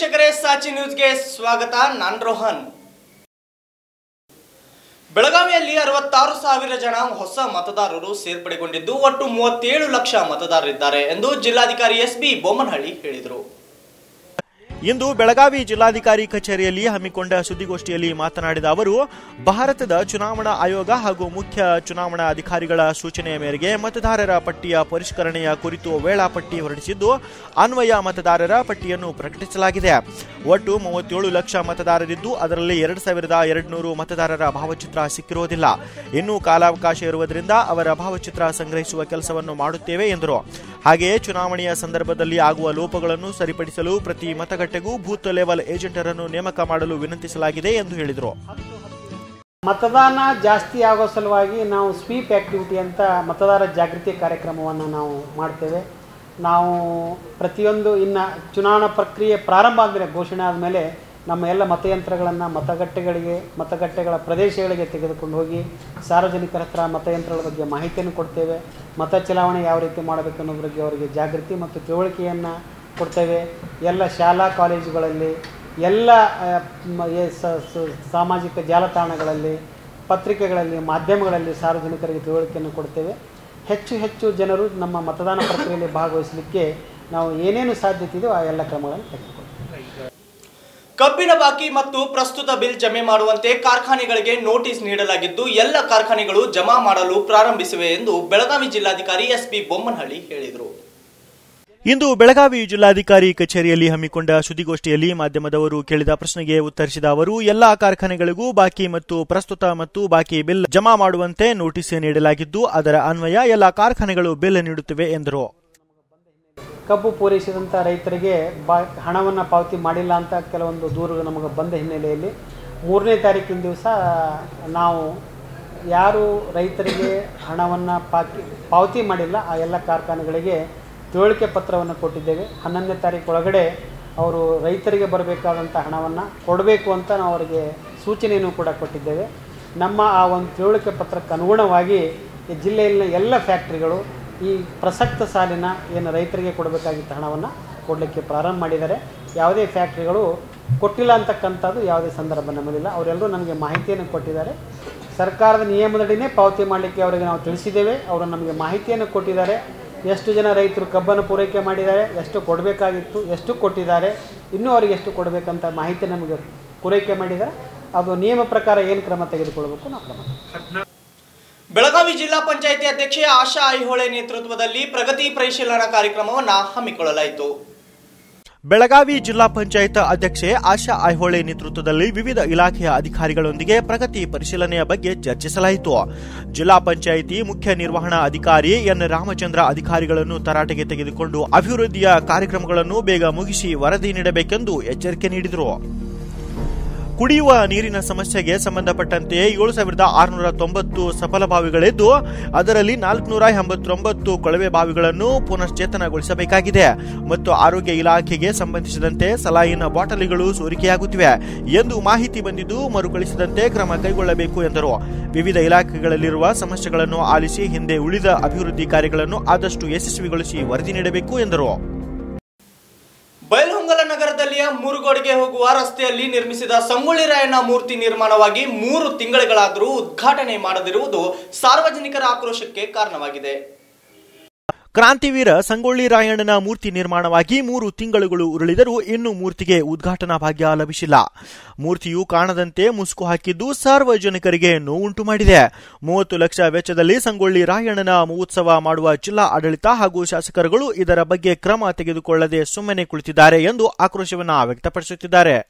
ವೀಕ್ಷಕರೇ, ಸಾಚಿ ನ್ಯೂಸ್ಗೆ ಸ್ವಾಗತ. ನಾನ್ ರೋಹನ್. ಬೆಳಗಾವಿಯಲ್ಲಿ ಅರವತ್ತಾರು ಸಾವಿರ ಜನ ಹೊಸ ಮತದಾರರು ಸೇರ್ಪಡೆಗೊಂಡಿದ್ದು ಒಟ್ಟು ಮೂವತ್ತೇಳು ಲಕ್ಷ ಮತದಾರರಿದ್ದಾರೆ ಎಂದು ಜಿಲ್ಲಾಧಿಕಾರಿ ಎಸ್ ಬಿ ಬೊಮ್ಮನಹಳ್ಳಿ ಹೇಳಿದರು. ಇಂದು ಬೆಳಗಾವಿ ಜಿಲ್ಲಾಧಿಕಾರಿ ಕಚೇರಿಯಲ್ಲಿ ಹಮ್ಮಿಕೊಂಡ ಸುದ್ದಿಗೋಷ್ಠಿಯಲ್ಲಿ ಮಾತನಾಡಿದ ಅವರು, ಭಾರತದ ಚುನಾವಣಾ ಆಯೋಗ ಹಾಗೂ ಮುಖ್ಯ ಚುನಾವಣಾ ಅಧಿಕಾರಿಗಳ ಸೂಚನೆಯ ಮೇರೆಗೆ ಮತದಾರರ ಪಟ್ಟಿಯ ಪರಿಷ್ಕರಣೆಯ ಕುರಿತು ವೇಳಾಪಟ್ಟಿ ಹೊರಡಿಸಿದ್ದು, ಅನ್ವಯ ಮತದಾರರ ಪಟ್ಟಿಯನ್ನು ಪ್ರಕಟಿಸಲಾಗಿದೆ. ಒಟ್ಟು ಮೂವತ್ತೇಳು ಲಕ್ಷ ಮತದಾರರಿದ್ದು, ಅದರಲ್ಲಿ ಎರಡು ಸಾವಿರದ ಎರಡುನೂರು ಮತದಾರರ ಭಾವಚಿತ್ರ ಸಿಕ್ಕಿರುವುದಿಲ್ಲ. ಇನ್ನೂ ಕಾಲಾವಕಾಶ ಇರುವುದರಿಂದ ಅವರ ಭಾವಚಿತ್ರ ಸಂಗ್ರಹಿಸುವ ಕೆಲಸವನ್ನು ಮಾಡುತ್ತೇವೆ ಎಂದರು. ಹಾಗೆಯೇ ಚುನಾವಣೆಯ ಸಂದರ್ಭದಲ್ಲಿ ಆಗುವ ಲೋಪಗಳನ್ನು ಸರಿಪಡಿಸಲು ಪ್ರತಿ ಮತಗಟ್ಟೆಗೂ ಬೂತ್ ಲೆವೆಲ್ ಏಜೆಂಟರನ್ನು ನೇಮಕ ಮಾಡಲು ವಿನಂತಿಸಲಾಗಿದೆ ಎಂದು ಹೇಳಿದರು. ಮತದಾನ ಜಾಸ್ತಿ ಆಗೋ ಸಲುವಾಗಿ ನಾವು ಸ್ವೀಪ್ ಆ್ಯಕ್ಟಿವಿಟಿ ಅಂತ ಮತದಾರ ಜಾಗೃತಿ ಕಾರ್ಯಕ್ರಮವನ್ನು ನಾವು ಮಾಡ್ತೇವೆ. ನಾವು ಪ್ರತಿಯೊಂದು ಇನ್ನು ಚುನಾವಣಾ ಪ್ರಕ್ರಿಯೆ ಪ್ರಾರಂಭ ಅಂದರೆ ಘೋಷಣೆ ಆದಮೇಲೆ ನಮ್ಮ ಎಲ್ಲ ಮತಯಂತ್ರಗಳನ್ನು ಮತಗಟ್ಟೆಗಳಿಗೆ, ಮತಗಟ್ಟೆಗಳ ಪ್ರದೇಶಗಳಿಗೆ ತೆಗೆದುಕೊಂಡು ಹೋಗಿ ಸಾರ್ವಜನಿಕರ ಹತ್ರ ಮತಯಂತ್ರಗಳ ಬಗ್ಗೆ ಮಾಹಿತಿಯನ್ನು ಕೊಡ್ತೇವೆ. ಮತ ಚಲಾವಣೆ ಯಾವ ರೀತಿ ಮಾಡಬೇಕು ಅನ್ನೋದ್ರ ಬಗ್ಗೆ ಅವರಿಗೆ ಜಾಗೃತಿ ಮತ್ತು ತಿಳುವಳಿಕೆಯನ್ನು ಕೊಡ್ತೇವೆ. ಎಲ್ಲ ಶಾಲಾ ಕಾಲೇಜುಗಳಲ್ಲಿ, ಎಲ್ಲ ಸಾಮಾಜಿಕ ಜಾಲತಾಣಗಳಲ್ಲಿ, ಪತ್ರಿಕೆಗಳಲ್ಲಿ, ಮಾಧ್ಯಮಗಳಲ್ಲಿ ಸಾರ್ವಜನಿಕರಿಗೆ ತಿಳುವಳಿಕೆಯನ್ನು ಕೊಡ್ತೇವೆ. ಹೆಚ್ಚು ಹೆಚ್ಚು ಜನರು ನಮ್ಮ ಮತದಾನ ಪ್ರಕ್ರಿಯೆಯಲ್ಲಿ ಭಾಗವಹಿಸಲಿಕ್ಕೆ ನಾವು ಏನೇನು ಸಾಧ್ಯತೆ ಇದೆಯೋ ಆ ಎಲ್ಲ ಕ್ರಮಗಳನ್ನು ತೆಗೆದುಕೊಳ್ತೇವೆ ಕಬ್ಬಿನ ಬಾಕಿ ಮತ್ತು ಪ್ರಸ್ತುತ ಬಿಲ್ ಜಮೆ ಮಾಡುವಂತೆ ಕಾರ್ಖಾನೆಗಳಿಗೆ ನೋಟಿಸ್ ನೀಡಲಾಗಿದ್ದು, ಎಲ್ಲ ಕಾರ್ಖಾನೆಗಳು ಜಮಾ ಮಾಡಲು ಪ್ರಾರಂಭಿಸಿವೆ ಎಂದು ಬೆಳಗಾವಿ ಜಿಲ್ಲಾಧಿಕಾರಿ ಎಸ್ ಬಿ ಬೊಮ್ಮನಹಳ್ಳಿ ಹೇಳಿದರು. ಇಂದು ಬೆಳಗಾವಿ ಜಿಲ್ಲಾಧಿಕಾರಿ ಕಚೇರಿಯಲ್ಲಿ ಹಮ್ಮಿಕೊಂಡ ಸುದ್ದಿಗೋಷ್ಠಿಯಲ್ಲಿ ಮಾಧ್ಯಮದವರು ಕೇಳಿದ ಪ್ರಶ್ನೆಗೆ ಉತ್ತರಿಸಿದ ಅವರು, ಎಲ್ಲಾ ಕಾರ್ಖಾನೆಗಳಿಗೂ ಬಾಕಿ ಮತ್ತು ಪ್ರಸ್ತುತ ಮತ್ತು ಬಾಕಿ ಬಿಲ್ ಜಮಾ ಮಾಡುವಂತೆ ನೋಟಿಸ್ ನೀಡಲಾಗಿದ್ದು, ಅದರ ಅನ್ವಯ ಎಲ್ಲಾ ಕಾರ್ಖಾನೆಗಳು ಬಿಲ್ ನೀಡುತ್ತಿವೆ ಎಂದರು. ಕಬ್ಬು ಪೂರೈಸಿದಂಥ ರೈತರಿಗೆ ಹಣವನ್ನು ಪಾವತಿ ಮಾಡಿಲ್ಲ ಅಂತ ಕೆಲವೊಂದು ದೂರು ನಮಗೆ ಬಂದ ಹಿನ್ನೆಲೆಯಲ್ಲಿ ಮೂರನೇ ತಾರೀಕಿನ ದಿವಸ ನಾವು ಯಾರು ರೈತರಿಗೆ ಹಣವನ್ನು ಪಾಕಿ, ಪಾವತಿ ಮಾಡಿಲ್ಲ, ಆ ಎಲ್ಲ ಕಾರ್ಖಾನೆಗಳಿಗೆ ತಿಳುವಳಿಕೆ ಪತ್ರವನ್ನು ಕೊಟ್ಟಿದ್ದೇವೆ. ಹನ್ನೊಂದನೇ ತಾರೀಕು ಒಳಗಡೆ ಅವರು ರೈತರಿಗೆ ಬರಬೇಕಾದಂಥ ಹಣವನ್ನು ಕೊಡಬೇಕು ಅಂತ ನಾವು ಅವರಿಗೆ ಸೂಚನೆಯನ್ನು ಕೂಡ ಕೊಟ್ಟಿದ್ದೇವೆ. ನಮ್ಮ ಆ ಒಂದು ತಿಳುವಳಿಕೆ ಪತ್ರಕ್ಕೆ ಅನುಗುಣವಾಗಿ ಈ ಜಿಲ್ಲೆಯಲ್ಲಿನ ಎಲ್ಲ ಫ್ಯಾಕ್ಟ್ರಿಗಳು ಈ ಪ್ರಸಕ್ತ ಸಾಲಿನ ಏನು ರೈತರಿಗೆ ಕೊಡಬೇಕಾಗಿದ್ದ ಹಣವನ್ನು ಕೊಡಲಿಕ್ಕೆ ಪ್ರಾರಂಭ ಮಾಡಿದ್ದಾರೆ. ಯಾವುದೇ ಫ್ಯಾಕ್ಟ್ರಿಗಳು ಕೊಟ್ಟಿಲ್ಲ ಅಂತಕ್ಕಂಥದ್ದು ಯಾವುದೇ ಸಂದರ್ಭ ನಮ್ಮಲ್ಲಿಲ್ಲ. ಅವರೆಲ್ಲರೂ ನಮಗೆ ಮಾಹಿತಿಯನ್ನು ಕೊಟ್ಟಿದ್ದಾರೆ. ಸರ್ಕಾರದ ನಿಯಮದಡಿನೇ ಪಾವತಿ ಮಾಡಲಿಕ್ಕೆ ಅವರಿಗೆ ನಾವು ತಿಳಿಸಿದ್ದೇವೆ. ಅವರು ನಮಗೆ ಮಾಹಿತಿಯನ್ನು ಕೊಟ್ಟಿದ್ದಾರೆ. ಎಷ್ಟು ಜನ ರೈತರು ಕಬ್ಬನ್ನು ಪೂರೈಕೆ ಮಾಡಿದ್ದಾರೆ, ಎಷ್ಟು ಕೊಡಬೇಕಾಗಿತ್ತು, ಎಷ್ಟು ಕೊಟ್ಟಿದ್ದಾರೆ, ಇನ್ನೂ ಅವ್ರಿಗೆ ಎಷ್ಟು ಕೊಡಬೇಕಂತ ಮಾಹಿತಿ ನಮಗೆ ಪೂರೈಕೆ ಮಾಡಿದ್ದಾರೆ ಅದು ನಿಯಮ ಪ್ರಕಾರ ಏನು ಕ್ರಮ ತೆಗೆದುಕೊಳ್ಬೇಕು ನಾವು ಕ್ರಮ. ಬೆಳಗಾವಿ ಜಿಲ್ಲಾ ಪಂಚಾಯಿತಿ ಅಧ್ಯಕ್ಷೆ ಆಶಾ ಐಹೊಳೆ ನೇತೃತ್ವದಲ್ಲಿ ಪ್ರಗತಿ ಪರಿಶೀಲನಾ ಕಾರ್ಯಕ್ರಮವನ್ನು ಹಮ್ಮಿಕೊಳ್ಳಲಾಯಿತು. ಬೆಳಗಾವಿ ಜಿಲ್ಲಾ ಪಂಚಾಯತ್ ಅಧ್ಯಕ್ಷೆ ಆಶಾ ಐಹೊಳೆ ನೇತೃತ್ವದಲ್ಲಿ ವಿವಿಧ ಇಲಾಖೆಯ ಅಧಿಕಾರಿಗಳೊಂದಿಗೆ ಪ್ರಗತಿ ಪರಿಶೀಲನೆಯ ಬಗ್ಗೆ ಚರ್ಚಿಸಲಾಯಿತು. ಜಿಲ್ಲಾ ಪಂಚಾಯಿತಿ ಮುಖ್ಯ ನಿರ್ವಹಣಾ ಅಧಿಕಾರಿ ಎನ್ ರಾಮಚಂದ್ರ ಅಧಿಕಾರಿಗಳನ್ನು ತರಾಟೆಗೆ ತೆಗೆದುಕೊಂಡು ಅಭಿವೃದ್ಧಿಯ ಕಾರ್ಯಕ್ರಮಗಳನ್ನು ಬೇಗ ಮುಗಿಸಿ ವರದಿ ನೀಡಬೇಕೆಂದು ಎಚ್ಚರಿಕೆ ನೀಡಿದರು. ಕುಡಿಯುವ ನೀರಿನ ಸಮಸ್ಯೆಗೆ ಸಂಬಂಧಪಟ್ಟಂತೆ ಏಳು ಸಾವಿರದ ಆರುನೂರ ತೊಂಬತ್ತು ಸಫಲ ಬಾವಿಗಳಿದ್ದು, ಅದರಲ್ಲಿ ನಾಲ್ಕುನೂರ ಎಂಬತ್ತೊಂಬತ್ತು ಕೊಳವೆ ಬಾವಿಗಳನ್ನು ಪುನಶ್ಚೇತನಗೊಳಿಸಬೇಕಾಗಿದೆ. ಮತ್ತು ಆರೋಗ್ಯ ಇಲಾಖೆಗೆ ಸಂಬಂಧಿಸಿದಂತೆ ಸಲಾಯಿನ ಬಾಟಲಿಗಳು ಸೋರಿಕೆಯಾಗುತ್ತಿವೆ ಎಂದು ಮಾಹಿತಿ ಬಂದಿದ್ದು, ಮರುಕಳಿಸದಂತೆ ಕ್ರಮ ಕೈಗೊಳ್ಳಬೇಕು ಎಂದರು. ವಿವಿಧ ಇಲಾಖೆಗಳಲ್ಲಿರುವ ಸಮಸ್ಯೆಗಳನ್ನು ಆಲಿಸಿ ಹಿಂದೆ ಉಳಿದ ಅಭಿವೃದ್ಧಿ ಕಾರ್ಯಗಳನ್ನು ಆದಷ್ಟು ಯಶಸ್ವಿಗೊಳಿಸಿ ವರದಿ ನೀಡಬೇಕು ಎಂದರು. ನಗರದಲ್ಲಿಯ ಮುರುಗೋಡಿಗೆ ಹೋಗುವ ರಸ್ತೆಯಲ್ಲಿ ನಿರ್ಮಿಸಿದ ಸಂಗೊಳ್ಳಿ ರಾಯಣ್ಣ ಮೂರ್ತಿ ನಿರ್ಮಾಣವಾಗಿ ಮೂರು ತಿಂಗಳುಗಳಾದರೂ ಉದ್ಘಾಟನೆ ಮಾಡದಿರುವುದು ಸಾರ್ವಜನಿಕರ ಆಕ್ರೋಶಕ್ಕೆ ಕಾರಣವಾಗಿದೆ. ಕ್ರಾಂತಿವೀರ ಸಂಗೊಳ್ಳಿ ರಾಯಣ್ಣನ ಮೂರ್ತಿ ನಿರ್ಮಾಣವಾಗಿ ಮೂರು ತಿಂಗಳುಗಳು ಉರುಳಿದರೂ ಇನ್ನೂ ಮೂರ್ತಿಗೆ ಉದ್ಘಾಟನಾ ಭಾಗ್ಯ ಲಭಿಸಿಲ್ಲ. ಮೂರ್ತಿಯು ಕಾಣದಂತೆ ಮುಸುಕು ಹಾಕಿದ್ದು ಸಾರ್ವಜನಿಕರಿಗೆ ನೋವುಂಟು ಮಾಡಿದೆ. ಮೂವತ್ತು ಲಕ್ಷ ವೆಚ್ಚದಲ್ಲಿ ಸಂಗೊಳ್ಳಿ ರಾಯಣ್ಣನ ಮಹೋತ್ಸವ ಮಾಡುವ ಜಿಲ್ಲಾ ಆಡಳಿತ ಹಾಗೂ ಶಾಸಕರುಗಳು ಇದರ ಬಗ್ಗೆ ಕ್ರಮ ತೆಗೆದುಕೊಳ್ಳದೆ ಸುಮ್ಮನೆ ಕುಳಿತಿದ್ದಾರೆ ಎಂದು ಆಕ್ರೋಶವನ್ನು ವ್ಯಕ್ತಪಡಿಸುತ್ತಿದ್ದಾರೆ.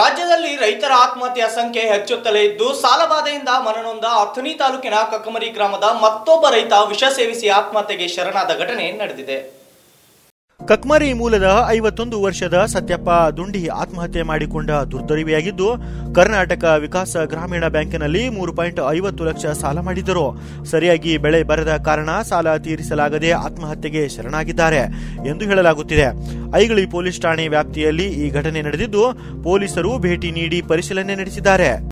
ರಾಜ್ಯದಲ್ಲಿ ರೈತರ ಆತ್ಮಹತ್ಯೆಯ ಸಂಖ್ಯೆ ಹೆಚ್ಚುತ್ತಲೇ ಇದ್ದು, ಸಾಲಬಾಧೆಯಿಂದ ಮನನೊಂದ ಅಥಣಿ ತಾಲೂಕಿನ ಕಕ್ಕಮರಿ ಗ್ರಾಮದ ಮತ್ತೊಬ್ಬ ರೈತ ವಿಷ ಸೇವಿಸಿ ಆತ್ಮಹತ್ಯೆಗೆ ಶರಣಾದ ಘಟನೆ ನಡೆದಿದೆ. ಕಕ್ಮರಿ ಮೂಲದ ಐವತ್ತೊಂದು ವರ್ಷದ ಸತ್ಯಪ್ಪ ದುಂಡಿ ಆತ್ಮಹತ್ಯೆ ಮಾಡಿಕೊಂಡ ದುರ್ದರಿವೆಯಾಗಿದ್ದು, ಕರ್ನಾಟಕ ವಿಕಾಸ ಗ್ರಾಮೀಣ ಬ್ಯಾಂಕಿನಲ್ಲಿ ಮೂರು ಪಾಯಿಂಟ್ ಐವತ್ತು ಲಕ್ಷ ಸಾಲ ಮಾಡಿದ್ದರು. ಸರಿಯಾಗಿ ಬೆಳೆ ಬರದ ಕಾರಣ ಸಾಲ ತೀರಿಸಲಾಗದೆ ಆತ್ಮಹತ್ಯೆಗೆ ಶರಣಾಗಿದ್ದಾರೆ ಎಂದು ಹೇಳಲಾಗುತ್ತಿದೆ. ಐಗಳಿ ಪೊಲೀಸ್ ಠಾಣೆ ವ್ಯಾಪ್ತಿಯಲ್ಲಿ ಈ ಘಟನೆ ನಡೆದಿದ್ದು, ಪೊಲೀಸರು ಭೇಟಿ ನೀಡಿ ಪರಿಶೀಲನೆ ನಡೆಸಿದ್ದಾರೆ.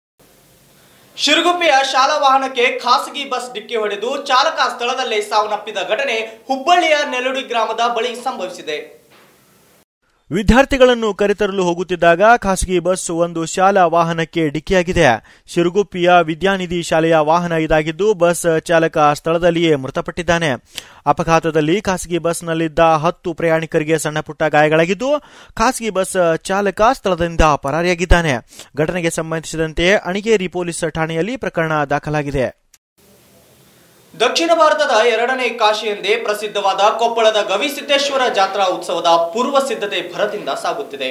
ಶಿರುಗುಪ್ಪೆಯ ಶಾಲಾ ವಾಹನಕ್ಕೆ ಖಾಸಗಿ ಬಸ್ ಡಿಕ್ಕಿ ಹೊಡೆದು ಚಾಲಕ ಸ್ಥಳದಲ್ಲೇ ಸಾವನ್ನಪ್ಪಿದ ಘಟನೆ ಹುಬ್ಬಳ್ಳಿಯ ನೆಲುಡಿ ಗ್ರಾಮದ ಬಳಿ ಸಂಭವಿಸಿದೆ. ವಿದ್ಯಾರ್ಥಿಗಳನ್ನು ಕರೆತರಲು ಹೋಗುತ್ತಿದ್ದಾಗ ಖಾಸಗಿ ಬಸ್ ಒಂದು ಶಾಲಾ ವಾಹನಕ್ಕೆ ಡಿಕ್ಕಿಯಾಗಿದೆ. ಶಿರುಗುಪ್ಪಿಯ ವಿದ್ಯಾನಿಧಿ ಶಾಲೆಯ ವಾಹನ ಇದಾಗಿದ್ದು ಬಸ್ ಚಾಲಕ ಸ್ಥಳದಲ್ಲಿಯೇ ಮೃತಪಟ್ಟಿದ್ದಾನೆ. ಅಪಘಾತದಲ್ಲಿ ಖಾಸಗಿ ಬಸ್ನಲ್ಲಿದ್ದ ಹತ್ತು ಪ್ರಯಾಣಿಕರಿಗೆ ಸಣ್ಣಪುಟ್ಟ ಗಾಯಗಳಾಗಿದ್ದು ಖಾಸಗಿ ಬಸ್ ಚಾಲಕ ಸ್ಥಳದಿಂದ ಪರಾರಿಯಾಗಿದ್ದಾನೆ. ಘಟನೆಗೆ ಸಂಬಂಧಿಸಿದಂತೆ ಅಣಿಗೇರಿ ಪೊಲೀಸ್ ಠಾಣೆಯಲ್ಲಿ ಪ್ರಕರಣ ದಾಖಲಾಗಿದೆ. ದಕ್ಷಿಣ ಭಾರತದ ಎರಡನೇ ಕಾಶಿ ಎಂದೇ ಪ್ರಸಿದ್ಧವಾದ ಕೊಪ್ಪಳದ ಗವಿಸಿದ್ದೇಶ್ವರ ಜಾತ್ರಾ ಉತ್ಸವದ ಪೂರ್ವ ಸಿದ್ಧತೆ ಭರದಿಂದ ಸಾಗುತ್ತಿದೆ.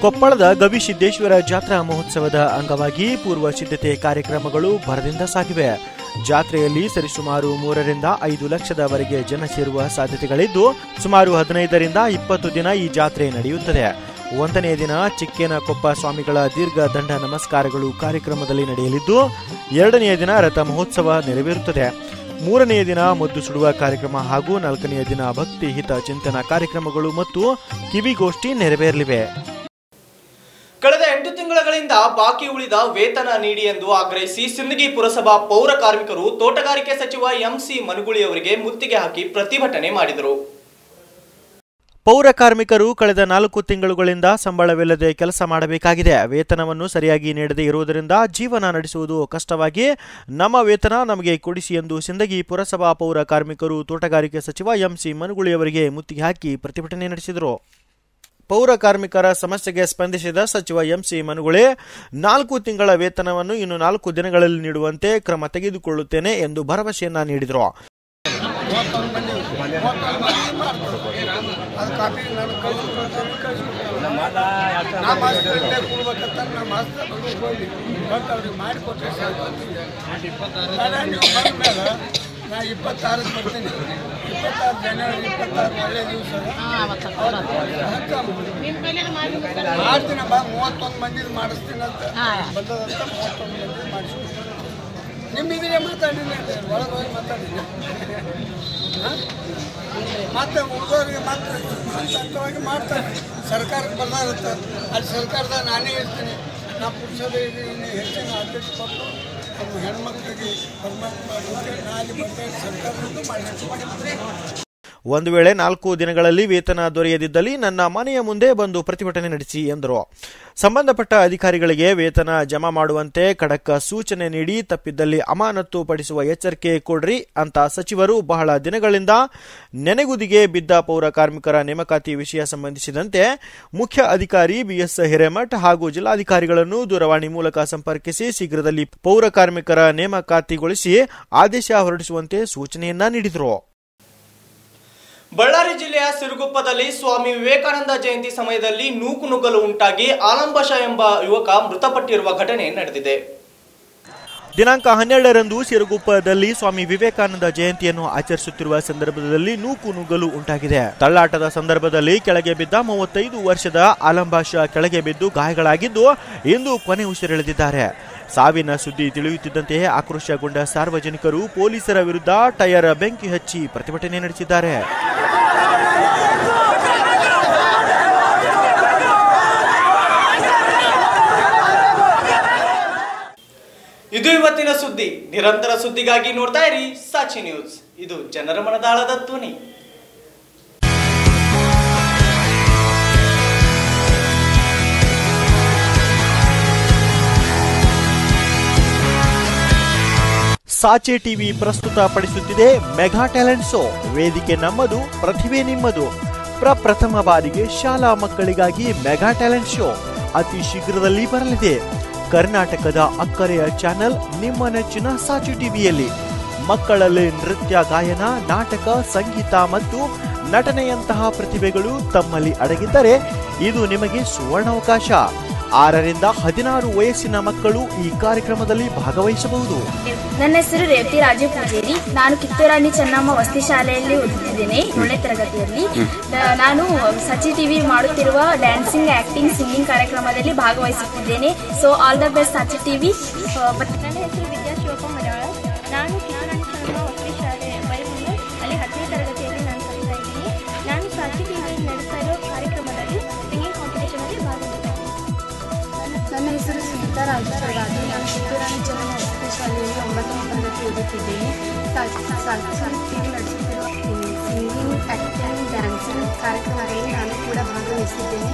ಕೊಪ್ಪಳದ ಗವಿಸಿದ್ದೇಶ್ವರ ಜಾತ್ರಾ ಮಹೋತ್ಸವದ ಅಂಗವಾಗಿ ಪೂರ್ವ ಸಿದ್ಧತೆ ಕಾರ್ಯಕ್ರಮಗಳು ಭರದಿಂದ ಸಾಗಿವೆ. ಜಾತ್ರೆಯಲ್ಲಿ ಸರಿಸುಮಾರು ಮೂರರಿಂದ ಐದು ಲಕ್ಷದವರೆಗೆ ಜನ ಸೇರುವ ಸಾಧ್ಯತೆಗಳಿದ್ದು, ಸುಮಾರು ಹದಿನೈದರಿಂದ ಇಪ್ಪತ್ತು ದಿನ ಈ ಜಾತ್ರೆ ನಡೆಯುತ್ತದೆ. ಒಂದನೇ ದಿನ ಚಿಕ್ಕೇನಕೊಪ್ಪ ಸ್ವಾಮಿಗಳ ದೀರ್ಘ ದಂಡ ನಮಸ್ಕಾರಗಳು ಕಾರ್ಯಕ್ರಮದಲ್ಲಿ ನಡೆಯಲಿದ್ದು, ಎರಡನೆಯ ದಿನ ರಥ ಮಹೋತ್ಸವ ನೆರವೇರುತ್ತದೆ. ಮೂರನೆಯ ದಿನ ಮದ್ದು ಸುಡುವ ಕಾರ್ಯಕ್ರಮ ಹಾಗೂ ನಾಲ್ಕನೆಯ ದಿನ ಭಕ್ತಿ ಹಿತ ಚಿಂತನ ಕಾರ್ಯಕ್ರಮಗಳು ಮತ್ತು ಕಿವಿಗೋಷ್ಠಿ ನೆರವೇರಲಿವೆ. ಕಳೆದ ಎಂಟು ತಿಂಗಳುಗಳಿಂದ ಬಾಕಿ ಉಳಿದ ವೇತನ ನೀಡಿ ಎಂದು ಆಗ್ರಹಿಸಿ ಸಿಂದಗಿ ಪುರಸಭಾ ಪೌರ ಕಾರ್ಮಿಕರು ತೋಟಗಾರಿಕೆ ಸಚಿವ ಎಂಸಿ ಮನುಗುಳಿ ಅವರಿಗೆ ಮುತ್ತಿಗೆ ಹಾಕಿ ಪ್ರತಿಭಟನೆ ಮಾಡಿದರು. ಪೌರ ಕಾರ್ಮಿಕರು ಕಳೆದ ನಾಲ್ಕು ತಿಂಗಳುಗಳಿಂದ ಸಂಬಳವಿಲ್ಲದೆ ಕೆಲಸ ಮಾಡಬೇಕಾಗಿದೆ. ವೇತನವನ್ನು ಸರಿಯಾಗಿ ನೀಡದೇ ಇರುವುದರಿಂದ ಜೀವನ ನಡೆಸುವುದು ಕಷ್ಟವಾಗಿ. ನಮ್ಮ ವೇತನ ನಮಗೆ ಕೊಡಿಸಿ ಎಂದು ಸಿಂದಗಿ ಪುರಸಭಾ ಪೌರ ಕಾರ್ಮಿಕರು ತೋಟಗಾರಿಕೆ ಸಚಿವ ಎಂಸಿ ಮನುಗುಳಿ ಅವರಿಗೆ ಮುತ್ತಿಗೆ ಹಾಕಿ ಪ್ರತಿಭಟನೆ ನಡೆಸಿದರು. ಪೌರ ಕಾರ್ಮಿಕರ ಸಮಸ್ಯೆಗೆ ಸ್ಪಂದಿಸಿದ ಸಚಿವ ಎಂಸಿ ಮನುಗುಳೆ, ನಾಲ್ಕು ತಿಂಗಳ ವೇತನವನ್ನು ಇನ್ನು ನಾಲ್ಕು ದಿನಗಳಲ್ಲಿ ನೀಡುವಂತೆ ಕ್ರಮ ತೆಗೆದುಕೊಳ್ಳುತ್ತೇನೆ ಎಂದು ಭರವಸೆಯನ್ನ ನೀಡಿದರು. ಅದು ಕಾಪಿ ನಾನು ಕಳಿಸ್ಕೊಡ್ತೀನಿ ನಾ ಮಾಸ್ತರ್ ಇಲ್ಲೇ ಕೊಡ್ಬೇಕಂತ ನಾ ಮಾಸ್ತರ್ ಬಂದು ಹೋಗಿ. ಬಟ್ ಅವ್ರಿಗೆ ಮಾಡಿಕೊಟ್ಟರೆ ಸಾಕು ಬೇಡ, ನೀವು ಬಂದ ಮೇಲೆ ನಾ ಇಪ್ಪತ್ತಾರಕ್ಕೆ ಬರ್ತೀನಿ. ಇಪ್ಪತ್ತಾರು ಜನವರಿ ಇಪ್ಪತ್ತಾರು ಒಳ್ಳೆ ದಿವಸ. ಮಾಡ್ತೀನಪ್ಪ ಮೂವತ್ತೊಂದು ಮಂದಿದು ಮಾಡಿಸ್ತೀನಿ ಅಂತ. ಬಂದದಂತ ಮೂವತ್ತೊಂದು ಮಂದಿ ಮಾಡಿಸ್ತೀನಿ ನಿಮ್ಮಿದ್ರೆ ಮಾತಾಡಿಲ್ಲ ಒಳಗೆ ಹೋಗಿ ಮಾತಾಡಿಲ್ಲ ಹಾಂ? ಮತ್ತೆ ಹುಡುಗರಿಗೆ ಮತ್ತೆ ಹಂತವಾಗಿ ಮಾಡ್ತಾರೆ. ಸರ್ಕಾರಕ್ಕೆ ಬರ್ದಾಗುತ್ತೆ ಅಲ್ಲಿ ಸರ್ಕಾರದ ನಾನೇ ಇರ್ತೀನಿ ನಾ ಪುರುಷರಿಗೆ ಹೆಚ್ಚಿನ ಆದ್ಯತೆ ಕೊಟ್ಟು ನಮ್ಮ ಹೆಣ್ಮಕ್ಳಿಗೆ ಪರಮಾತ್ಮ ನಾ ಅಲ್ಲಿ ಬರ್ತಾರೆ ಸರ್ಕಾರದ್ದು ಮಾಡಿಸ್ತೀನಿ ಒಂದು ವೇಳೆ ನಾಲ್ಕು ದಿನಗಳಲ್ಲಿ ವೇತನ ದೊರೆಯದಿದ್ದಲ್ಲಿ ನನ್ನ ಮನೆಯ ಮುಂದೆ ಬಂದು ಪ್ರತಿಭಟನೆ ನಡೆಸಿ ಎಂದರು. ಸಂಬಂಧಪಟ್ಟ ಅಧಿಕಾರಿಗಳಿಗೆ ವೇತನ ಜಮಾ ಮಾಡುವಂತೆ ಖಡಕ್ ಸೂಚನೆ ನೀಡಿ ತಪ್ಪಿದ್ದಲ್ಲಿ ಅಮಾನತು ಪಡಿಸುವ ಎಚ್ಚರಿಕೆ ಕೊಡ್ರಿ ಅಂತ ಸಚಿವರು ಬಹಳ ದಿನಗಳಿಂದ ನೆನೆಗುದಿಗೆ ಬಿದ್ದ ಪೌರ ಕಾರ್ಮಿಕರ ನೇಮಕಾತಿ ವಿಷಯ ಸಂಬಂಧಿಸಿದಂತೆ ಮುಖ್ಯ ಅಧಿಕಾರಿ ಬಿಎಸ್ ಹಿರೇಮಠ್ ಹಾಗೂ ಜಿಲ್ಲಾಧಿಕಾರಿಗಳನ್ನು ದೂರವಾಣಿ ಮೂಲಕ ಸಂಪರ್ಕಿಸಿ ಶೀಘ್ರದಲ್ಲಿ ಪೌರ ಕಾರ್ಮಿಕರ ನೇಮಕಾತಿಗೊಳಿಸಿ ಆದೇಶ ಹೊರಡಿಸುವಂತೆ ಸೂಚನೆಯನ್ನ ನೀಡಿದರು. ಬಳ್ಳಾರಿ ಜಿಲ್ಲೆಯ ಸಿರುಗುಪ್ಪದಲ್ಲಿ ಸ್ವಾಮಿ ವಿವೇಕಾನಂದ ಜಯಂತಿ ಸಮಯದಲ್ಲಿ ನೂಕು ನುಗ್ಗಲು ಉಂಟಾಗಿ ಆಲಂಬಶ ಎಂಬ ಯುವಕ ಮೃತಪಟ್ಟಿರುವ ಘಟನೆ ನಡೆದಿದೆ. ದಿನಾಂಕ ಹನ್ನೆರಡರಂದು ಸಿರುಗುಪ್ಪದಲ್ಲಿ ಸ್ವಾಮಿ ವಿವೇಕಾನಂದ ಜಯಂತಿಯನ್ನು ಆಚರಿಸುತ್ತಿರುವ ಸಂದರ್ಭದಲ್ಲಿ ನೂಕು ನುಗ್ಗಲು ಉಂಟಾಗಿದೆ. ತಳ್ಳಾಟದ ಸಂದರ್ಭದಲ್ಲಿ ಕೆಳಗೆ ಬಿದ್ದ ಮೂವತ್ತೈದು ವರ್ಷದ ಆಲಂಬಾಷ ಕೆಳಗೆ ಬಿದ್ದು ಗಾಯಗಳಾಗಿದ್ದು ಇಂದು ಕೊನೆ ಉಸಿರೆಳೆದಿದ್ದಾರೆ. ಸಾವಿನ ಸುದ್ದಿ ತಿಳಿಯುತ್ತಿದ್ದಂತೆಯೇ ಆಕ್ರೋಶಗೊಂಡ ಸಾರ್ವಜನಿಕರು ಪೊಲೀಸರ ವಿರುದ್ಧ ಟಯರ್ ಬೆಂಕಿ ಹಚ್ಚಿ ಪ್ರತಿಭಟನೆ ನಡೆಸಿದ್ದಾರೆ. ಇದು ಇವತ್ತಿನ ಸುದ್ದಿ. ನಿರಂತರ ಸುದ್ದಿಗಾಗಿ ನೋಡ್ತಾ ಇರಿ ಸಾಚಿ ನ್ಯೂಸ್. ಇದು ಜನರ ಮನದಾಳದ ಧ್ವನಿ. ಸಾಚೆ ಟಿವಿ ಪ್ರಸ್ತುತ ಪಡಿಸುತ್ತಿದೆ ಮೆಗಾ ಟ್ಯಾಲೆಂಟ್ ಶೋ. ವೇದಿಕೆ ನಮ್ಮದು, ಪ್ರತಿಭೆ ನಿಮ್ಮದು. ಪ್ರಪ್ರಥಮ ಬಾರಿಗೆ ಶಾಲಾ ಮಕ್ಕಳಿಗಾಗಿ ಮೆಗಾ ಟ್ಯಾಲೆಂಟ್ ಶೋ ಅತಿ ಶೀಘ್ರದಲ್ಲಿ ಬರಲಿದೆ. ಕರ್ನಾಟಕದ ಅಕ್ಕರೆಯ ಚಾನೆಲ್ ನಿಮ್ಮ ನೆಚ್ಚಿನ ಸಾಚೆ ಟಿವಿಯಲ್ಲಿ. ಮಕ್ಕಳಲ್ಲಿ ನೃತ್ಯ, ಗಾಯನ, ನಾಟಕ, ಸಂಗೀತ ಮತ್ತು ನಟನೆಯಂತಹ ಪ್ರತಿಭೆಗಳು ತಮ್ಮಲ್ಲಿ ಅಡಗಿದ್ದರೆ ಇದು ನಿಮಗೆ ಸುವರ್ಣಾವಕಾಶ. ಆರರಿಂದ ಹದಿನಾರು ವಯಸ್ಸಿನ ಮಕ್ಕಳು ಈ ಕಾರ್ಯಕ್ರಮದಲ್ಲಿ ಭಾಗವಹಿಸಬಹುದು. ನನ್ನ ಹೆಸರು ರೇವತಿ ರಾಜು ಪೂಜೇರಿ. ನಾನು ಕಿತ್ತೂರಾಣಿ ಚೆನ್ನಮ್ಮ ವಸತಿ ಶಾಲೆಯಲ್ಲಿ ಓದುತ್ತಿದ್ದೇನೆ ಏಳನೇ ತರಗತಿಯಲ್ಲಿ. ನಾನು ಸಚಿ ಟಿವಿ ಮಾಡುತ್ತಿರುವ ಡ್ಯಾನ್ಸಿಂಗ್ ಆಕ್ಟಿಂಗ್ ಸಿಂಗಿಂಗ್ ಕಾರ್ಯಕ್ರಮದಲ್ಲಿ ಭಾಗವಹಿಸುತ್ತಿದ್ದೇನೆ. So all the best ಸಚಿ TV ನನ್ನ ಹೆಸರು ತರಗತಿ ಓದುತ್ತಿದ್ದೇನೆ ಟಿವಿ ನಡೆಸುತ್ತಿರುವ ಸಿಂಗಿಂಗ್ ಆ್ಯಕ್ಟಿಂಗ್ ಡ್ಯಾನ್ಸಿಂಗ್ ಕಾರ್ಯಕ್ರಮದಲ್ಲಿ ನಾನು ಕೂಡ ಭಾಗವಹಿಸಿದ್ದೇನೆ